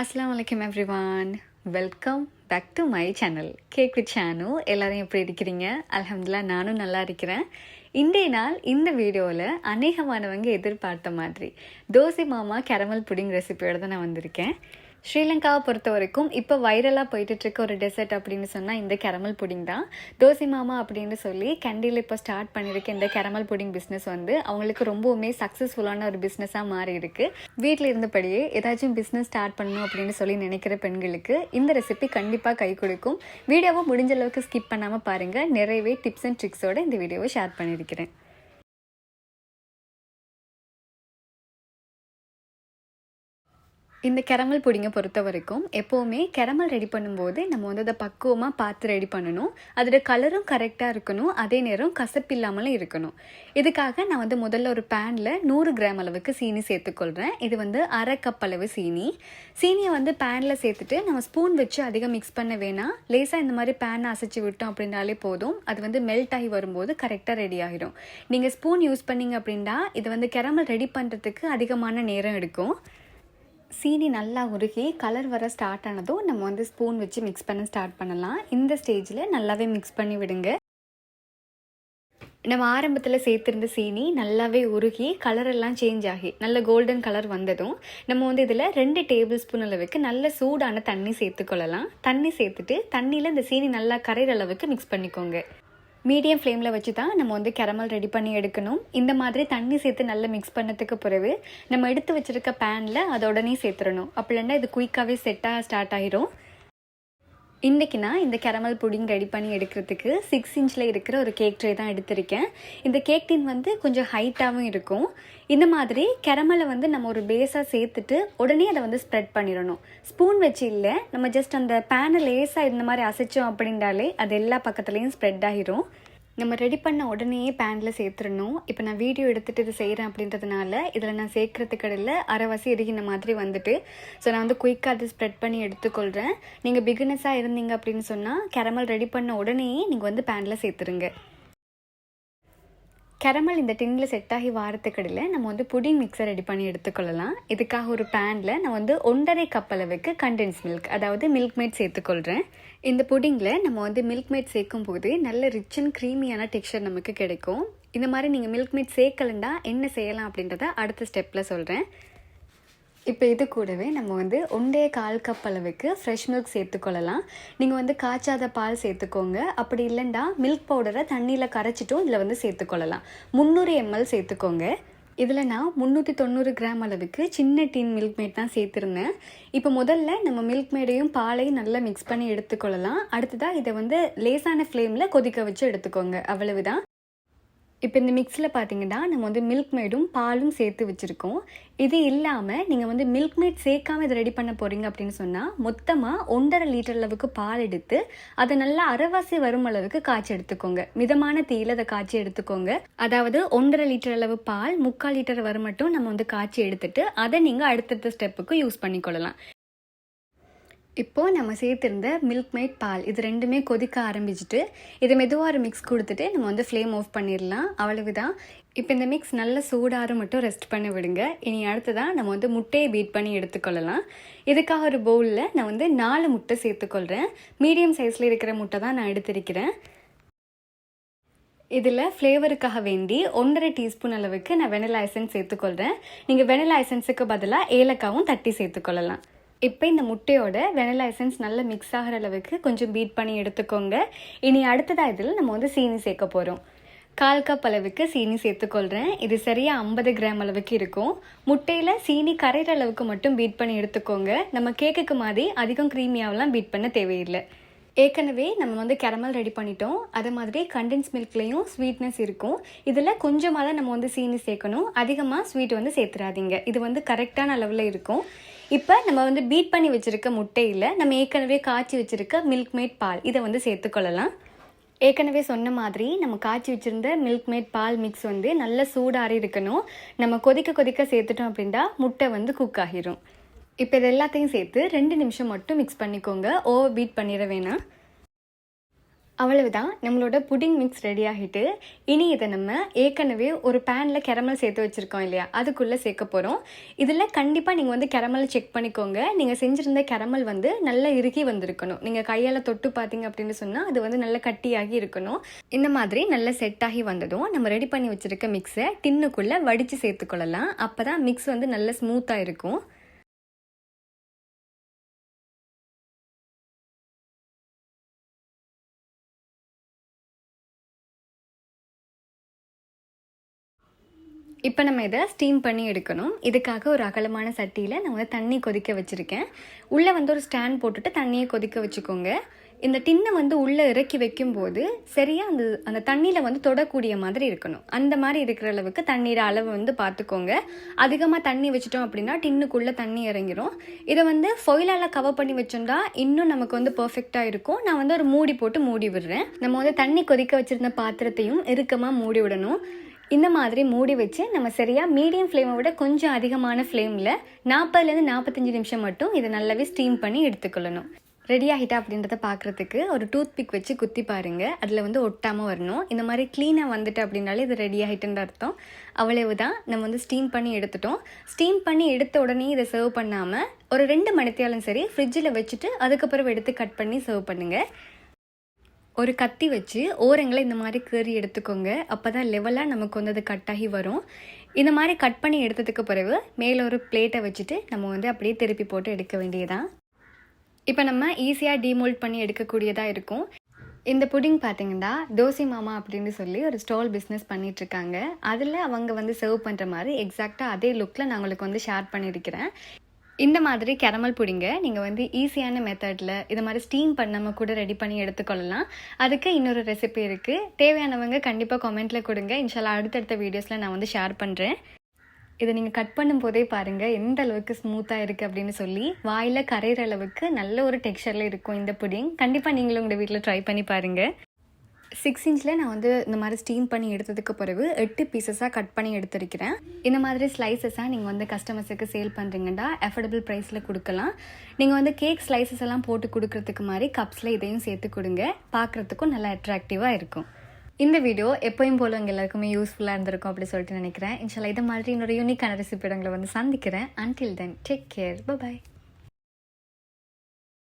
அஸ்லாம் வலைக்கம் everyone welcome back to my channel cake with Senu எல்லோரும் எப்படி இருக்கிறீங்க? அலமதுல்லா நானும் நல்லா இருக்கிறேன். இன்றைய நாள் இந்த வீடியோவில் அநேகமானவங்க எதிர்பார்த்த மாதிரி தோசை மாமா கேரமல் புடிங் ரெசிபியோடு தான் நான் வந்திருக்கேன். ஸ்ரீலங்காவை பொறுத்த வரைக்கும் இப்போ வைரலாக போயிட்டுருக்க ஒரு டெசர்ட் அப்படின்னு சொன்னால் இந்த கேரமல் புடிங் தான். தோசை மாமா அப்படின்னு சொல்லி கண்டியில் இப்போ ஸ்டார்ட் பண்ணியிருக்க இந்த கேரமல் புடிங் பிஸ்னஸ் வந்து அவங்களுக்கு ரொம்பவுமே சக்ஸஸ்ஃபுல்லான ஒரு பிஸ்னஸாக மாறி இருக்கு. வீட்டில் இருந்தபடியே ஏதாச்சும் பிஸ்னஸ் ஸ்டார்ட் பண்ணணும் அப்படின்னு சொல்லி நினைக்கிற பெண்களுக்கு இந்த ரெசிபி கண்டிப்பாக கை கொடுக்கும். வீடியோவை முடிஞ்ச அளவுக்கு ஸ்கிப் பண்ணாமல் பாருங்கள் நிறையவே டிப்ஸ் அண்ட் ட்ரிக்ஸோட இந்த வீடியோவை ஷேர் பண்ணியிருக்கிறேன் இந்த கெரமல் புடிங்கை பொறுத்த வரைக்கும் எப்போவுமே கெரமல் ரெடி பண்ணும்போது நம்ம வந்து அதை பக்குவமாக பார்த்து ரெடி பண்ணணும். அதோட கலரும் கரெக்டாக இருக்கணும். அதே நேரம் கசப்பு இல்லாமலும் இருக்கணும். இதுக்காக நான் வந்து முதல்ல ஒரு பேனில் நூறு கிராம் அளவுக்கு சீனி சேர்த்துக்கொள்கிறேன் இது வந்து அரை கப் அளவு சீனி. சீனியை வந்து பேனில் சேர்த்துட்டு நம்ம ஸ்பூன் வச்சு அதிகம் மிக்ஸ் பண்ண வேணாம். லேசாக இந்த மாதிரி பேனை அசைச்சு விட்டோம் அப்படின்னாலே போதும். அது வந்து மெல்ட் ஆகி வரும்போது கரெக்டாக ரெடி ஆகிடும் நீங்கள் ஸ்பூன் யூஸ் பண்ணீங்க அப்படின்னா இது வந்து கெரமல் ரெடி பண்ணுறதுக்கு அதிகமான நேரம் எடுக்கும். சீனி நல்லா உருகி கலர் வர ஸ்டார்ட் ஆனதும் நம்ம வந்து ஸ்பூன் வச்சு மிக்ஸ் பண்ண ஸ்டார்ட் பண்ணலாம். இந்த ஸ்டேஜில் நல்லாவே மிக்ஸ் பண்ணி விடுங்க. நம்ம ஆரம்பத்தில் சேர்த்துருந்த சீனி நல்லாவே உருகி கலரெல்லாம் சேஞ்ச் ஆகி நல்ல கோல்டன் கலர் வந்ததும் நம்ம வந்து இதில் ரெண்டு டேபிள் ஸ்பூன் அளவுக்கு நல்ல சூடான தண்ணி சேர்த்துக்கொள்ளலாம் தண்ணி சேர்த்துட்டு தண்ணியில் இந்த சீனி நல்லா கரையிற அளவுக்கு மிக்ஸ் பண்ணிக்கோங்க. மீடியம் ஃப்ளேமில் வச்சு தான் நம்ம வந்து கேரமல் ரெடி பண்ணி எடுக்கணும். இந்த மாதிரி தண்ணி சேர்த்து நல்லா மிக்ஸ் பண்ணதுக்கு பிறகு நம்ம எடுத்து வச்சுருக்க பேனில் அதோடனே உடனே சேர்த்துடணும் அப்படின்னா இது குயிக்காகவே செட்டாக ஸ்டார்ட் ஆகிரும் இன்றைக்கி நான் இந்த கேரமல் புடிங் ரெடி பண்ணி எடுக்கிறதுக்கு சிக்ஸ் இன்ச்சில் இருக்கிற ஒரு கேக் ட்ரே தான் எடுத்திருக்கேன். இந்த கேக் டின் வந்து கொஞ்சம் ஹைட்டாகவும் இருக்கும். இந்த மாதிரி கேரமலை வந்து நம்ம ஒரு பேஸாக சேர்த்துட்டு உடனே அதை வந்து ஸ்ப்ரெட் பண்ணிடணும். ஸ்பூன் வச்சு இல்லை நம்ம ஜஸ்ட் அந்த பேனை லேஸாக இந்த மாதிரி அசைச்சோம் அப்படின்றாலே அது எல்லா பக்கத்துலேயும் ஸ்ப்ரெட் ஆகிரும் நம்ம ரெடி பண்ண உடனே பேனில் சேர்த்துடணும். இப்போ நான் வீடியோ எடுத்துகிட்டு இது செய்கிறேன் அப்படின்றதுனால இதில் நான் சேர்க்குறதுக்கு இடையில அரைவாசி எரிகின மாதிரி வந்துட்டு ஸோ நான் வந்து குயிக்காக அது ஸ்ப்ரெட் பண்ணி எடுத்துக்கொள்கிறேன் நீங்கள் பிகினஸாக இருந்தீங்க அப்படின்னு சொன்னால் கேரமல் ரெடி பண்ண உடனே நீங்கள் வந்து பேனில் சேர்த்துருங்க கரமல் இந்த டின்னில் செட் ஆகி வாரத்துக்கடையில் நம்ம வந்து புடிங் மிக்சர் ரெடி பண்ணி எடுத்துக்கொள்ளலாம். இதுக்காக ஒரு பேனில் நான் வந்து ஒன்றரை கப் அளவுக்கு கண்டென்ஸ் மில்க் அதாவது மில்க் மேட் சேர்த்துக்கொள்கிறேன் இந்த புடிங்கில் நம்ம வந்து மில்க் மேட் சேர்க்கும் போது நல்ல ரிச் அண்ட் க்ரீமியான டெக்ஸ்சர் நமக்கு கிடைக்கும். இந்த மாதிரி நீங்கள் மில்க் மேட் சேர்க்கலண்டா என்ன செய்யலாம் அப்படின்றத அடுத்த ஸ்டெப்பில் சொல்கிறேன் இப்போ இது கூடவே நம்ம வந்து ஒன்றே கால் கப் அளவுக்கு ஃப்ரெஷ் மில்க் சேர்த்துக்கொள்ளலாம் நீங்கள் வந்து காய்ச்சாத பால் சேர்த்துக்கோங்க. அப்படி இல்லைண்டா மில்க் பவுடரை தண்ணியில் கரைச்சிட்டும் இதில் வந்து சேர்த்துக்கொள்ளலாம் முந்நூறு எம்எல் சேர்த்துக்கோங்க. இதில் நான் முந்நூற்றி தொண்ணூறு கிராம் அளவுக்கு சின்ன டீன் மில்க் மேட் தான் சேர்த்துருந்தேன். இப்போ முதல்ல நம்ம மில்க் மேடையும் பாலையும் நல்லா மிக்ஸ் பண்ணி எடுத்துக்கொள்ளலாம் அடுத்ததாக இதை வந்து லேசான ஃப்ளேமில் கொதிக்க வச்சு எடுத்துக்கோங்க. அவ்வளவுதான். இப்போ இந்த மிக்ஸில் பார்த்தீங்கன்னா நம்ம வந்து மில்க் மேடும் பாலும் சேர்த்து வச்சுருக்கோம். இது இல்லாமல் நீங்கள் வந்து மில்க் மேட் சேர்க்காம இதை ரெடி பண்ண போகிறீங்க அப்படின்னு சொன்னால் மொத்தமாக ஒன்றரை லிட்டர் அளவுக்கு பால் எடுத்து அதை நல்லா அரைவாசி வரும் அளவுக்கு காய்ச்சி எடுத்துக்கோங்க. மிதமான தீயில் அதை காய்ச்சி எடுத்துக்கோங்க. அதாவது ஒன்றரை லிட்டர் அளவு பால் முக்கால் லிட்டர் வர மட்டும் நம்ம வந்து காய்ச்சி எடுத்துட்டு அதை நீங்கள் அடுத்தடுத்த ஸ்டெப்புக்கு யூஸ் பண்ணிக்கொள்ளலாம். இப்போது நம்ம சேர்த்துருந்த மில்க் மேட் பால் இது ரெண்டுமே கொதிக்க ஆரம்பிச்சுட்டு இதை மெதுவாக ஒரு மிக்ஸ் கொடுத்துட்டு நம்ம வந்து ஃப்ளேம் ஆஃப் பண்ணிடலாம். அவ்வளவுதான். இப்போ இந்த மிக்ஸ் நல்ல சூடாறு மட்டும் ரெஸ்ட் பண்ணி விடுங்க. இனி அடுத்ததாக நம்ம வந்து முட்டையை பீட் பண்ணி எடுத்துக்கொள்ளலாம். இதுக்காக ஒரு பவுலில் நான் வந்து நாலு முட்டை சேர்த்துக்கொள்கிறேன் மீடியம் சைஸில் இருக்கிற முட்டை தான் நான் எடுத்திருக்கிறேன். இதில் ஃப்ளேவருக்காக வேண்டி ஒன்றரை டீஸ்பூன் அளவுக்கு நான் வெனிலா எசன்ஸ் சேர்த்துக்கொள்கிறேன் நீங்கள் வெனிலா எசன்ஸுக்கு பதிலாக ஏலக்காவும் தட்டி சேர்த்துக்கொள்ளலாம். இப்போ இந்த முட்டையோட வெனிலா எசன்ஸ் நல்லா மிக்ஸ் ஆகிற அளவுக்கு கொஞ்சம் பீட் பண்ணி எடுத்துக்கோங்க. இனி அடுத்ததாக இதில் நம்ம வந்து சீனி சேர்க்க போகிறோம் கால் கப் அளவுக்கு சீனி சேர்த்துக்கொள்கிறேன் இது சரியாக ஐம்பது கிராம் அளவுக்கு இருக்கும். முட்டையில் சீனி கரைகிற அளவுக்கு மட்டும் பீட் பண்ணி எடுத்துக்கோங்க. நம்ம கேக்குக்கு மாதிரி அதிகம் க்ரீமியாவெலாம் பீட் பண்ண தேவையில்லை. ஏற்கனவே நம்ம வந்து கேரமல் ரெடி பண்ணிட்டோம். அதே மாதிரி கண்டென்ஸ் மில்க்லேயும் ஸ்வீட்னஸ் இருக்கும். இதில் கொஞ்சமாக தான் நம்ம வந்து சீனி சேர்க்கணும். அதிகமாக ஸ்வீட் வந்து சேர்த்துறாதீங்க. இது வந்து கரெக்டான அளவில் இருக்கும். இப்போ நம்ம வந்து பீட் பண்ணி வச்சுருக்க முட்டையில் நம்ம ஏற்கனவே காய்ச்சி வச்சுருக்க மில்க் மேட் பால் இதை வந்து சேர்த்துக்கொள்ளலாம் ஏற்கனவே சொன்ன மாதிரி நம்ம காய்ச்சி வச்சுருந்த மில்க் மேட் பால் மிக்ஸ் வந்து நல்லா சூடாரி இருக்கணும். நம்ம கொதிக்க கொதிக்க சேர்த்துட்டோம் அப்படின்னா முட்டை வந்து குக் ஆகிரும். இப்போ இது எல்லாத்தையும் சேர்த்து ரெண்டு நிமிஷம் மட்டும் மிக்ஸ் பண்ணிக்கோங்க. ஓவர் பீட் பண்ணிட வேணாம். அவ்வளவுதான். நம்மளோட புடிங் மிக்ஸ் ரெடி ஆகிட்டு இனி இதை நம்ம ஏற்கனவே ஒரு பேனில் கெரமல் சேர்த்து வச்சுருக்கோம் இல்லையா? அதுக்குள்ளே சேர்க்க போகிறோம் இதில் கண்டிப்பாக நீங்கள் வந்து கெரமலை செக் பண்ணிக்கோங்க. நீங்கள் செஞ்சுருந்த கெரமல் வந்து நல்லா இறுகி வந்திருக்கணும். நீங்கள் கையால் தொட்டு பார்த்தீங்க அப்படின்னு சொன்னால் அது வந்து நல்லா கட்டியாகி இருக்கணும். இந்த மாதிரி நல்லா செட் ஆகி வந்ததும் நம்ம ரெடி பண்ணி வச்சுருக்க மிக்ஸை டின்னுக்குள்ளே வடித்து சேர்த்துக்கொள்ளலாம். அப்போ தான் மிக்ஸ் வந்து நல்ல ஸ்மூத்தாக இருக்கும். இப்போ நம்ம இதை ஸ்டீம் பண்ணி எடுக்கணும். இதுக்காக ஒரு அகலமான சட்டியில் நான் வந்து தண்ணி கொதிக்க வச்சுருக்கேன். உள்ளே வந்து ஒரு ஸ்டாண்ட் போட்டுட்டு தண்ணியை கொதிக்க வச்சுக்கோங்க. இந்த டின்னை வந்து உள்ளே இறக்கி வைக்கும்போது சரியாக அந்த அந்த தண்ணியில் வந்து தொடக்கூடிய மாதிரி இருக்கணும். அந்த மாதிரி இருக்கிற அளவுக்கு தண்ணீர் அளவு வந்து பார்த்துக்கோங்க அதிகமாக தண்ணி வச்சிட்டோம் அப்படின்னா டின்னுக்குள்ளே தண்ணி இறங்கிடும் இதை வந்து ஃபொயிலால் கவர் பண்ணி வச்சோம்னா இன்னும் நமக்கு வந்து பர்ஃபெக்டாக இருக்கும். நான் வந்து ஒரு மூடி போட்டு மூடி விடுறேன். நம்ம வந்து தண்ணி கொதிக்க வச்சுருந்த பாத்திரத்தையும் இறுக்கமாக மூடி விடணும். இந்த மாதிரி மூடி வச்சு நம்ம சரியாக மீடியம் ஃப்ளேமை விட கொஞ்சம் அதிகமான ஃப்ளேமில் நாற்பதுலேருந்து நாற்பத்தஞ்சு நிமிஷம் மட்டும் இதை நல்லாவே ஸ்டீம் பண்ணி எடுத்துக்கொள்ளணும். ரெடி ஆகிட்டா அப்படின்றத பார்க்குறதுக்கு ஒரு டூத் பிக் வச்சு குத்தி பாருங்கள் அதில் வந்து ஒட்டாமல் வரணும். இந்த மாதிரி க்ளீனாக வந்துட்டு அப்படின்னாலே இது ரெடி ஆகிட்டுன்ற அர்த்தம். அவ்வளவு தான் நம்ம வந்து ஸ்டீம் பண்ணி எடுத்துட்டோம். ஸ்டீம் பண்ணி எடுத்த உடனே இதை சர்வ் பண்ணாமல் ஒரு ரெண்டு மணித்தியாலும் சரி ஃப்ரிட்ஜில் வச்சுட்டு அதுக்கப்புறம் எடுத்து கட் பண்ணி சர்வ் பண்ணுங்கள் ஒரு கத்தி வச்சு ஓரங்களை இந்த மாதிரி கீறி எடுத்துக்கோங்க. அப்போ தான் லெவலாக நமக்கு வந்து அது கட்டாகி வரும். இந்த மாதிரி கட் பண்ணி எடுத்ததுக்கு பிறகு மேலே ஒரு பிளேட்டை வச்சுட்டு நம்ம வந்து அப்படியே திருப்பி போட்டு எடுக்க வேண்டியதான் இப்போ நம்ம ஈஸியாக டீமோல்ட் பண்ணி எடுக்கக்கூடியதாக இருக்கும். இந்த புடிங் பார்த்தீங்கன்னா தோசை மாமா அப்படின்னு சொல்லி ஒரு ஸ்டால் பிஸ்னஸ் பண்ணிகிட்ருக்காங்க அதில் அவங்க வந்து சர்வ் பண்ணுற மாதிரி எக்ஸாக்டாக அதே லுக்கில் நான் உங்களுக்கு வந்து ஷேர் பண்ணியிருக்கிறேன். இந்த மாதிரி கேரமல் புடிங்க. நீங்கள் வந்து ஈஸியான மெத்தடில் இது மாதிரி ஸ்டீம் பண்ணாமல் கூட ரெடி பண்ணி எடுத்துக்கொள்ளலாம். அதுக்கு இன்னொரு ரெசிபி இருக்குது தேவையானவங்க கண்டிப்பாக கமெண்ட்டில் கொடுங்க. இன்ஷால்லா அடுத்தடுத்த வீடியோஸில் நான் வந்து ஷேர் பண்ணுறேன் இதை நீங்கள் கட் பண்ணும் போதே பாருங்கள் எந்த அளவுக்கு ஸ்மூத்தாக இருக்குது அப்படின்னு சொல்லி. வாயில் கரையிற அளவுக்கு நல்ல ஒரு டெக்ஸ்டரில் இருக்கும் இந்த புடிங். கண்டிப்பாக நீங்களும் உங்கள் வீட்டில் ட்ரை பண்ணி பாருங்கள் சிக்ஸ் இன்ச்சில் நான் வந்து இந்த மாதிரி ஸ்டீம் பண்ணி எடுத்ததுக்கு பிறகு எட்டு பீசஸாக கட் பண்ணி எடுத்திருக்கிறேன். இந்த மாதிரி ஸ்லைசஸாக நீங்கள் வந்து கஸ்டமர்ஸுக்கு சேல் பண்ணுறீங்கன்னா அஃபோர்டபுள் ப்ரைஸில் கொடுக்கலாம். நீங்கள் வந்து கேக் ஸ்லைசஸ் எல்லாம் போட்டு கொடுக்கறதுக்கு மாதிரி கப்ஸில் இதையும் சேர்த்து கொடுங்க. பார்க்குறதுக்கும் நல்லா அட்ராக்டிவாக இருக்கும். இந்த வீடியோ எப்போயும் போல உங்கள் எல்லாருக்குமே யூஸ்ஃபுல்லாக இருந்திருக்கும் அப்படி சொல்லிட்டு நினைக்கிறேன். இன்ஷால்லா இதை மாதிரி இன்னொரு யூனிக்கான ரெசிபி இடங்களை வந்து சந்திக்கிறேன். Until then take care bye